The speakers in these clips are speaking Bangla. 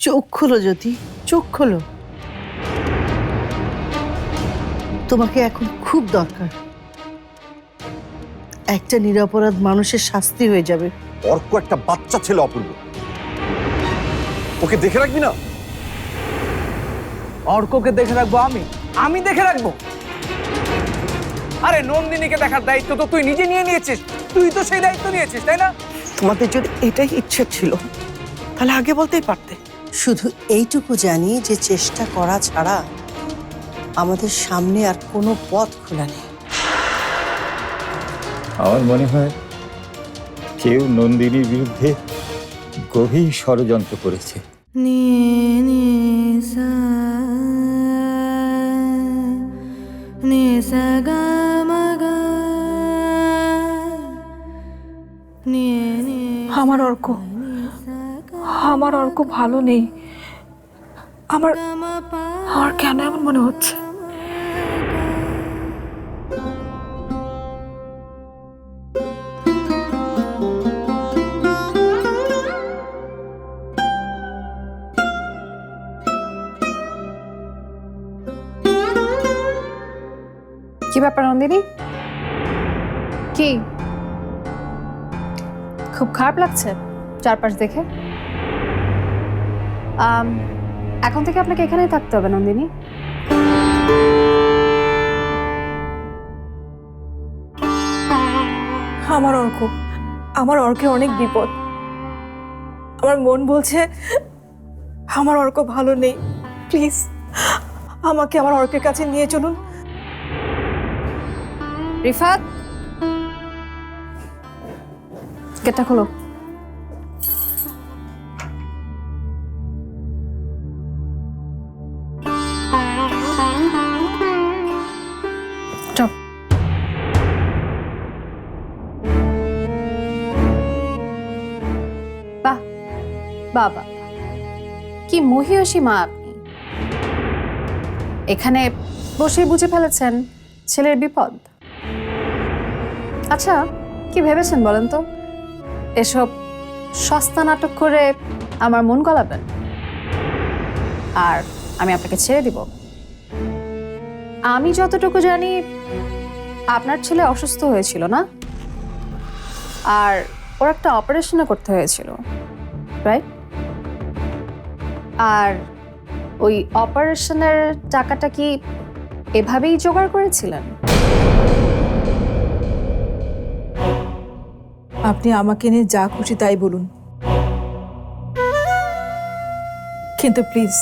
চোখ খোলো জ্যোতি চোখ খোলো। তোমাকে এখন খুব দরকার। একটা নিরাপরাধ মানুষের শাস্তি হয়ে যাবে। অর্ক একটা বাচ্চা ছেলে অপূর্ব। ওকে দেখে রাখবি না? অর্ককে দেখে রাখব আমি। আমি দেখে রাখব। আরে নন্দিনীকে দেখার দায়িত্ব তো তুই নিজে নিয়ে নিয়েছিস। তুই তো সেই দায়িত্ব নিয়েছিস তাই না? তোমাদের যদি এটাই ইচ্ছে ছিল তাহলে আগে বলতেই পারতে। শুধু এইটুকু জানি যে চেষ্টা করা ছাড়া আমাদের সামনে আর কোনো পথ খোলা নেই। আমার মনে হয় কেউ নন্দিনীর বিরুদ্ধে গভীর ষড়যন্ত্র করেছে। আমার অর্ক। আমার অর্ক ভালো নেই। আমার আমার কেন এমন মনে হচ্ছে? কি ব্যাপার নন্দিনী? কি? খুব খারাপ লাগছে চারপাশ দেখে? আম, এখন থেকে আপনাকে এখানেই থাকতে হবে নন্দিনী। আমার অর্ক আমার অর্কে অনেক বিপদ। আমার মন বলছে আমার অর্ক ভালো নেই। প্লিজ আমাকে আমার অর্কের কাছে নিয়ে চলুন। রিফাত? গেটটা খোলো। চল। বাহ, বাবা, কি মহিয়সী মা আপনি। এখানে বসে বুঝে ফেলেছেন ছেলের বিপদ। আচ্ছা কি ভেবেছেন বলেন তো? এসব সস্তা নাটক করে আমার মন গলাবেন। আর আমি আপনাকে ছেড়ে দিব। আমি যতটুকু জানি, আপনার ছেলে অসুস্থ হয়েছিল না? আর ওর একটা অপারেশনও করতে হয়েছিল রাইট আর ওই অপারেশনের টাকাটা কি এভাবেই জোগাড় করেছিলেন? আপনি আমাকে নিয়ে যা খুশি তাই বলুন। কিন্তু প্লিজ,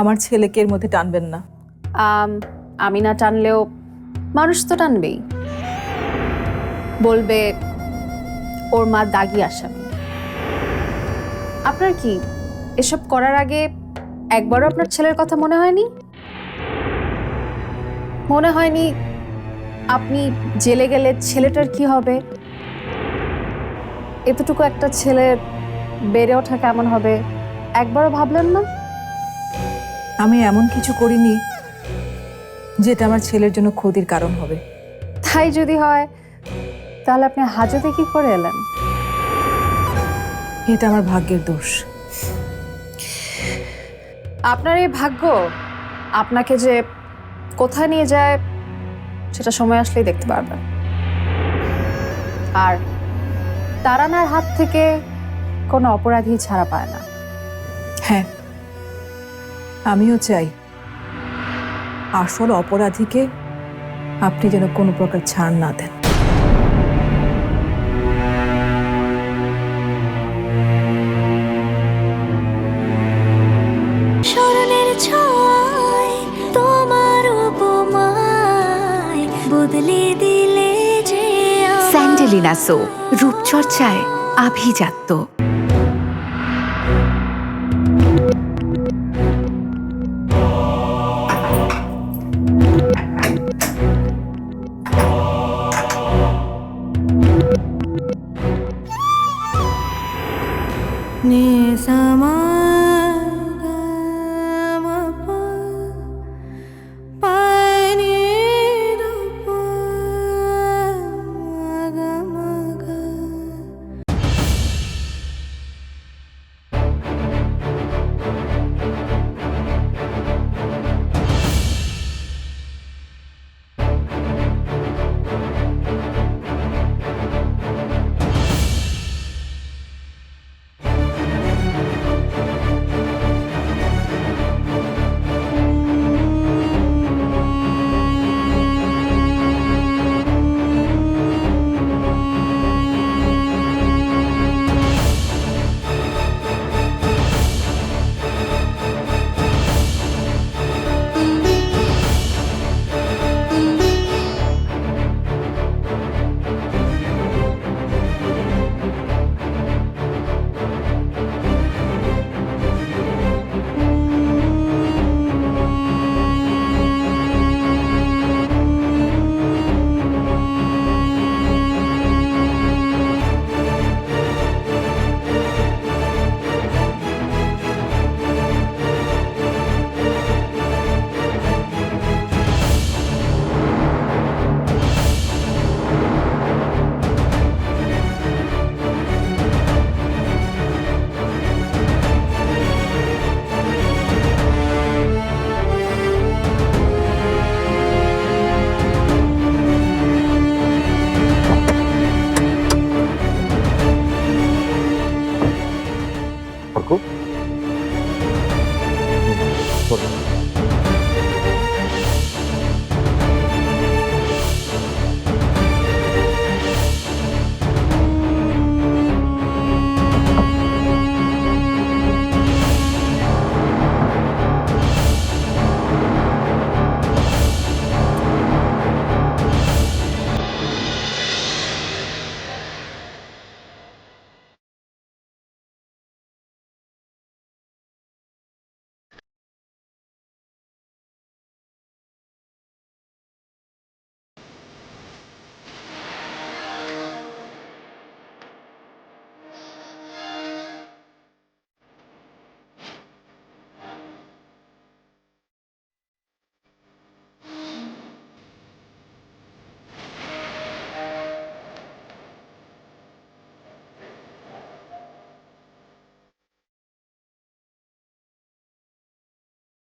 আমার ছেলেকে এর মধ্যে টানবেন না। আম, না টানলেও মানুষ তো টানবেই। বলবে ওর মা দাগি আসামি। আপনার কি এসব করার আগে একবারও আপনার ছেলের কথা মনে হয়নি? মনে হয়নি আপনি জেলে গেলে ছেলেটার কি হবে? এতটুকু একটা ছেলে বেড়ে ওঠা কেমন হবে? একবারও ভাবলেন না? আমি এমন কিছু করিনি যেটা আমার ছেলের জন্য ক্ষতির কারণ হবে। তাই যদি হয় তাহলে আপনি হাজতে কি করে এলেন? এটা আমার ভাগ্যের দোষ। আপনার এই ভাগ্য আপনাকে যে কোথায় নিয়ে যায় সেটা সময় আসলেই দেখতে পারবেন। আর তারানার হাত থেকে কোনো অপরাধী ছাড়া পায় না। হ্যাঁ আমিও চাই আসল অপরাধীকে আপনি যেন কোনো প্রকার ছাড় না দেন। স্যান্ডেলিনা সো রূপচর্চায় আভিজাত্য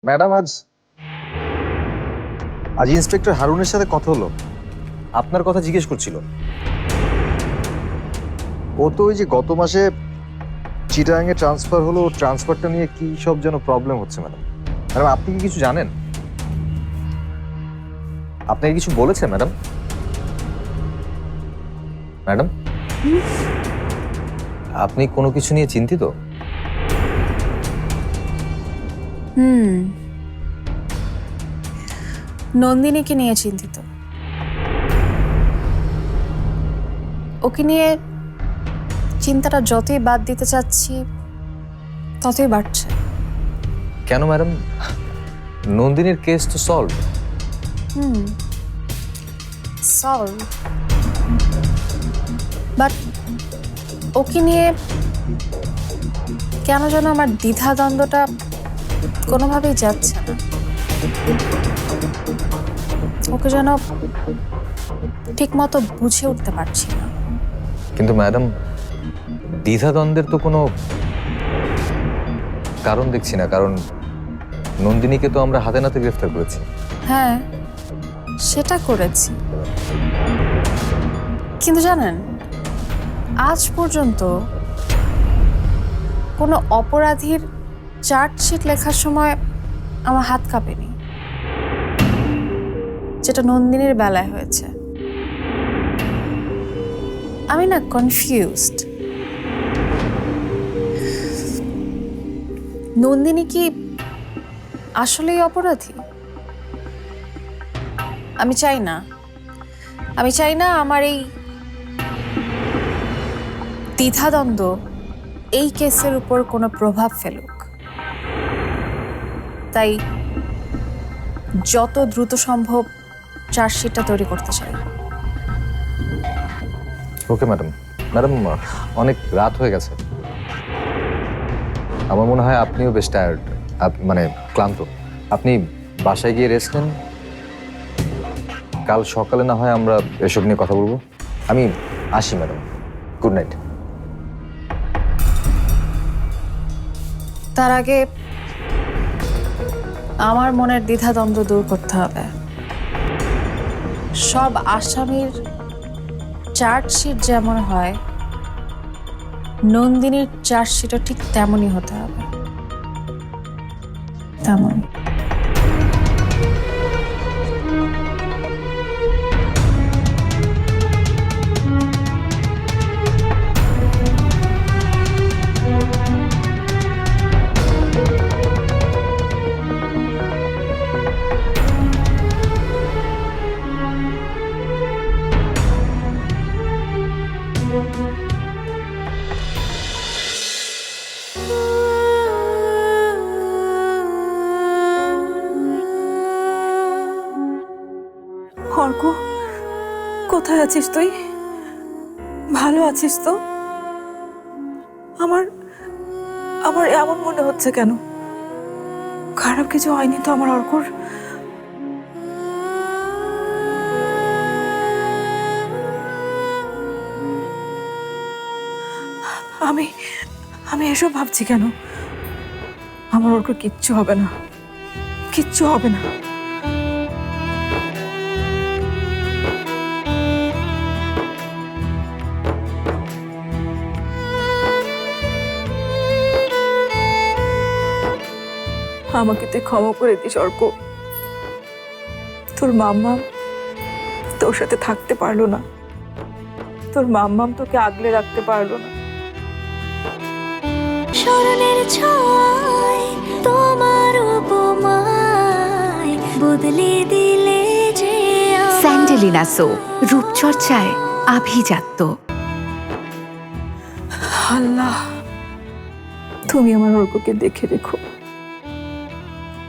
ম্যাডাম আজ আজ ইন্সপেক্টর হারুনের সাথে কথা হলো। আপনার কথা জিজ্ঞেস করছিল। ও তো ওই যে গত মাসে চিটাগাংয়ে ট্রান্সফার হলো ট্রান্সফারটা নিয়ে কি সব যেন প্রবলেম হচ্ছে ম্যাডাম। ম্যাডাম আপনি কি কিছু জানেন? আপনাকে কিছু বলেছে ম্যাডাম? ম্যাডাম? আপনি কোনো কিছু নিয়ে চিন্তিত? হুম। নন্দিনীকে নিয়ে চিন্তিত। ওকে নিয়ে চিন্তাটা যতই বাদ দিতে চাচ্ছি ততই বাড়ছে। কেন ম্যাডাম? নন্দিনীর কেস তো solve hmm. Solve but okay নিয়ে কেন যেন আমার দ্বিধাদ্বন্দ্বটা কোনোভাবেই যাচ্ছে না। ওকে যেন ঠিক মতো বুঝে উঠতে পারছি না। কিন্তু ম্যাডাম দ্বিধাদ্বন্দ্বের তো কোনো কারণ দেখছি না কারণ নন্দিনীকে তো আমরা হাতে নাতে গ্রেফতার করেছি। হ্যাঁ সেটা করেছি। কিন্তু জানেন আজ পর্যন্ত কোনো অপরাধীর চার্জশিট লেখার সময় আমার হাত কাঁপেনি, যেটা নন্দিনীর বেলায় হয়েছে। আমি না কনফিউজড নন্দিনী কি আসলেই অপরাধী? আমি চাই না। আমি চাই না আমার এই দ্বিধাদ্বন্দ্ব এই কেসের উপর কোনো প্রভাব ফেলুক। তাই যত দ্রুত সম্ভব চার্জশিটটা তৈরি করতে চাই। Okay madam. ম্যাডাম অনেক রাত হয়ে গেছে। আমার মনে হয় আপনিও বেশ টায়ার্ড মানে ক্লান্ত। আপনি বাসায় গিয়ে রেস্ট নেন। কাল সকালে না হয় আমরা এসব নিয়ে কথা বলব। আমি আসি ম্যাডাম। Good night. তার আগে আমার মনের দ্বিধাদ্বন্দ্ব দূর করতে হবে। সব আসামির চার্জশিট যেমন হয়, নন্দিনীর চার্জশিটও ঠিক তেমনই হতে হবে। তেমন। অর্ক, কোথায় আছিস তুই? ভালো আছিস তো? আমার আমার এমন মনে হচ্ছে কেন? খারাপ কিছু হয়নি তো আমার অর্কর? আমি আমি এসব ভাবছি কেন? আমার অর্ক কিচ্ছু হবে না। কিচ্ছু হবে না। আমাকে তুই ক্ষমা করে দিস, অর্ক। তোর মাম্মাম তোর সাথে থাকতে পারল না। তোর মাম্মাম তোকে আগলে রাখতে পারল না। স্মরণের ছয় তোমার উপমায় বদলে দিলে যে স্যান্ডেলিনা সো রূপচর্চায় আভিজাত্য। আল্লাহ তুমি আমার অর্ককে দেখে রেখো।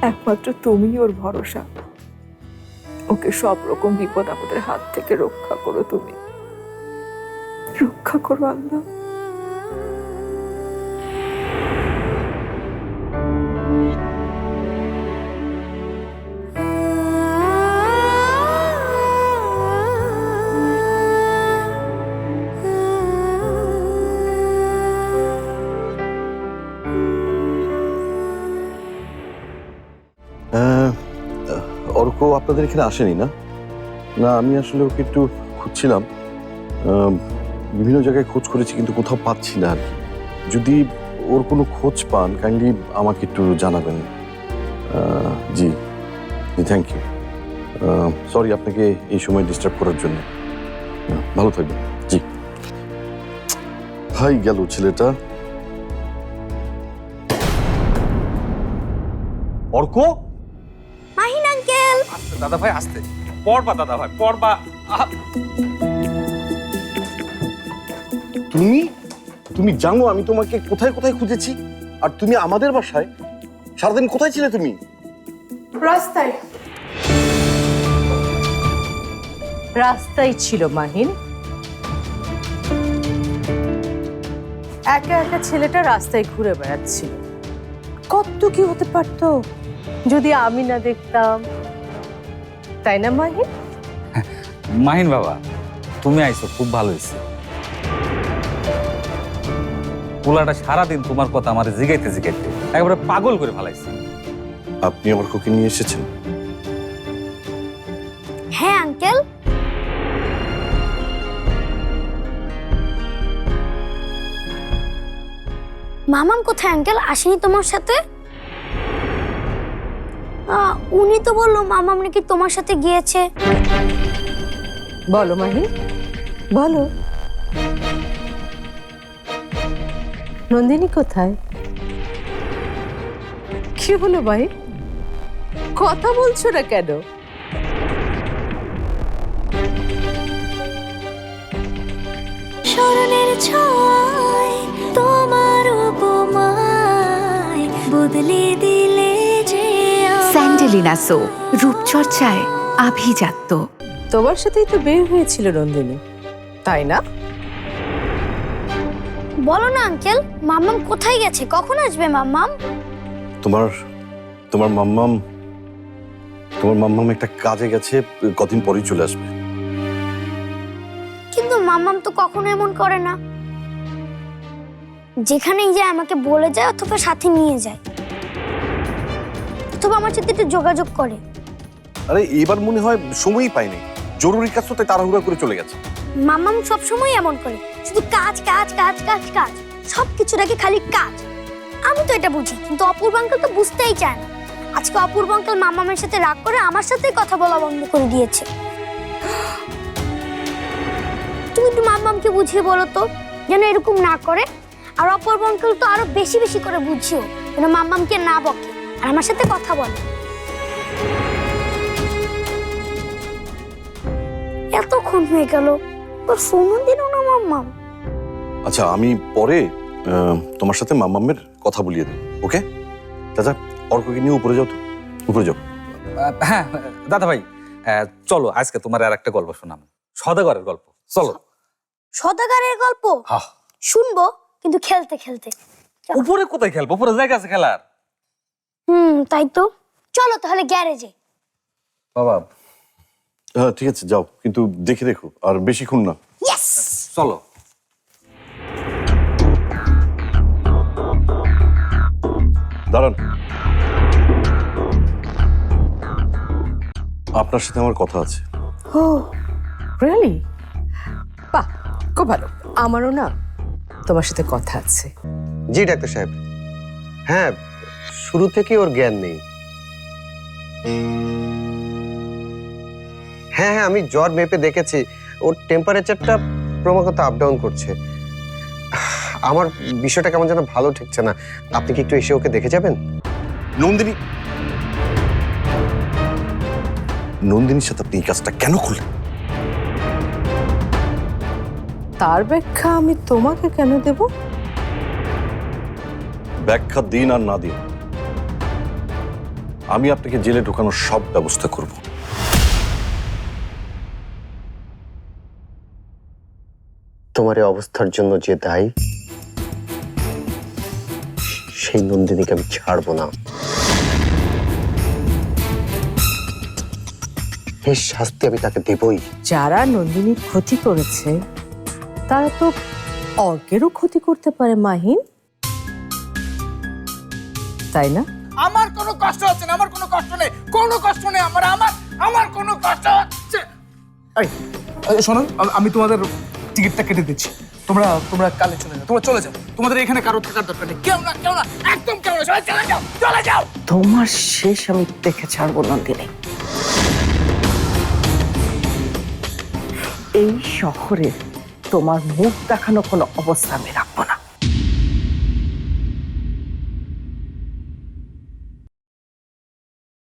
একমাত্র তুমি ওর ভরসা। ওকে সব রকম বিপদ আপদের হাত থেকে রক্ষা করো তুমি। রক্ষা করো আল্লাহ। আপনাদের এখানে আসেনি না? না, আমি আসলে ওকে একটু খুঁজছিলাম। বিভিন্ন জায়গায় খোঁজ করেছি, কিন্তু কোথাও পাচ্ছি না আর কি। যদি ওর কোনো খোঁজ পান কাইন্ডলি আমাকে একটু জানাবেন। জি জি থ্যাংক ইউ সরি আপনাকে এই সময় ডিস্টার্ব করার জন্য। ভালো থাকবেন। জি। ভাই গেল ছেলেটা। অর্ক? দাদা ভাই আসতে। পড়বা দাদা ভাই পড়বা তুমি? তুমি জানো আমি তোমাকে কোথায় কোথায় খুঁজেছি? আর তুমি আমাদের বাসায় সারাদিন কোথায় ছিলে তুমি? রাস্তায়। রাস্তায় ছিল মাহিন। একা একা ছেলেটা রাস্তায় ঘুরে বেড়াচ্ছিল। কত কি হতে পারতো? যদি আমি না দেখতাম। তাই না মাহিন মাহিন বাবা তুমি আইছো খুব ভালো হয়েছে। পোলাটা সারাদিন তোমার কথা আমার জিগাইতে জিগাইতে একেবারে পাগল করে ফেলাইছে। আপনি আমার কোকে নিয়ে এসেছেন? হ্যাঁ আঙ্কেল। মামাম কোথায় আঙ্কেল? আসেনি তোমার সাথে? উনি তো বলল মামাম নাকি তোমার সাথে গিয়েছে? বলো মাহিন বলো। নন্দিনী কোথায়? কি হলো ভাই কথা বলছো না কেন? স্মরণের ছয় তোমার উপমায় বদলে দিলে। স্যান্ডেলিনা সো রূপচর্চায় আভিজাত্য। তোমার সাথেই তো বের হয়েছিল নন্দিনী তাই না? বলো না আঙ্কেল মাম্মাম কোথায় গেছে? কখন আসবে মাম্মাম? তোমার তোমার মাম্মাম তোমার মাম্মাম একটা কাজে গেছে কদিন পরেই চলে আসবে। কিন্তু মাম্মাম তো কখনো এমন করে না। যেখানেই যায় আমাকে বলে যায় অথবা সাথে নিয়ে যায়। অথবা আমার সাথে একটু যোগাযোগ করে। আরে এবার মনে হয় সময়ই পাইনি। জরুরি কাজ তো তাই তাড়াহুড়া করে চলে গেছে। মাম্মাম সবসময় এমন করে। শুধু কাজ কাজ কাজ কাজ কাজ। সব কিছু নাকি খালি কাজ। আমি তো এটা বুঝি কিন্তু অপূর্ব আঙ্কেল তো বুঝতেই চায় না। আজকে অপূর্ব আঙ্কেল মামামের সাথে রাগ করে আমার সাথেই কথা বলা বন্ধ করে দিয়েছে। তুমি একটু মাম্মামকে বুঝিয়ে বলো তো যেন এরকম না করে। আর অপূর্ব আঙ্কেল তো আরও বেশি বেশি করে বুঝিও যেন মাম্মামকে না বকে। আর আমার সাথে কথা বলে। এতক্ষণ হয়ে গেল ওর ফোনও দিল না মাম্মাম। আচ্ছা আমি পরে আহ, তোমার সাথে মাম্মামের কথা বলিয়ে দেবো ওকে? চাচা অর্ককে নিয়ে উপরে যাও তো। উপরে যাও। আহ, হ্যাঁ দাদা ভাই চলো আজকে তোমার আর একটা গল্প শোনাম সদাগরের গল্প চলো। সদাগারের গল্প? হ্যাঁ। শুনব কিন্তু খেলতে খেলতে। উপরে কোথায় খেলব? উপরে জায়গা আছে খেলার। হুম তাই তো। চলো তাহলে গ্যারেজে। বাবা হ্যাঁ ঠিক আছে যাও কিন্তু দেখে রেখো আর বেশিক্ষণ না। ইয়েস চলো। দাঁড়ান। আপনার সাথে আমার কথা আছে। ও রিয়েলি বাহ খুব ভালো। আমারও না তোমার সাথে কথা আছে। জি ডাক্তার সাহেব। হ্যাঁ শুরু থেকে ওর জ্ঞান নেই। হ্যাঁ হ্যাঁ আমি জ্বর মেপে দেখেছি। ওর টেম্পারেচারটা ক্রমাগত আপ ডাউন করছে। আমার বিষয়টা কেমন যেন ভালো ঠেকছে না। আপনি কি একটু এসে ওকে দেখে যাবেন? নন্দিনী! নন্দিনীর সাথে আপনি এই কাজটা কেন করলেন? তার ব্যাখ্যা আমি তোমাকে কেন দেব? ব্যাখ্যা দিন আর না দিন। আমি আপনাকে জেলে ঢোকানোর সব ব্যবস্থা করব। তোমার এই অবস্থার জন্য যে দায়ী সেই নন্দিনীকে আমি ছাড়বো না। এর শাস্তি আমি তাকে দেবই। যারা নন্দিনীর ক্ষতি করেছে তারা তো অর্কেরও ক্ষতি করতে পারে মাহিন। তাই না? আমার কোনো কষ্ট হচ্ছে না আমার কোনো কষ্ট নেই কোনো কষ্ট নেই আমার আমার আমার কোনো কষ্ট হচ্ছে। এই শোনো আমি তোমাদের টিকিটটা কেটে দিচ্ছি। তোমরা তোমরা কালে চলে যাও তোমরা চলে যাও। তোমাদের এখানে কারও থাকার দরকার নেই। কেউ না কেউ না একদম কেউ না সবাই চলে যাও চলে যাও। তোমার শেষ আমি দেখে ছাড়বো নন্দিনী এই শহরে তোমার মুখ দেখানো কোনো অবস্থা আমি রাখব না।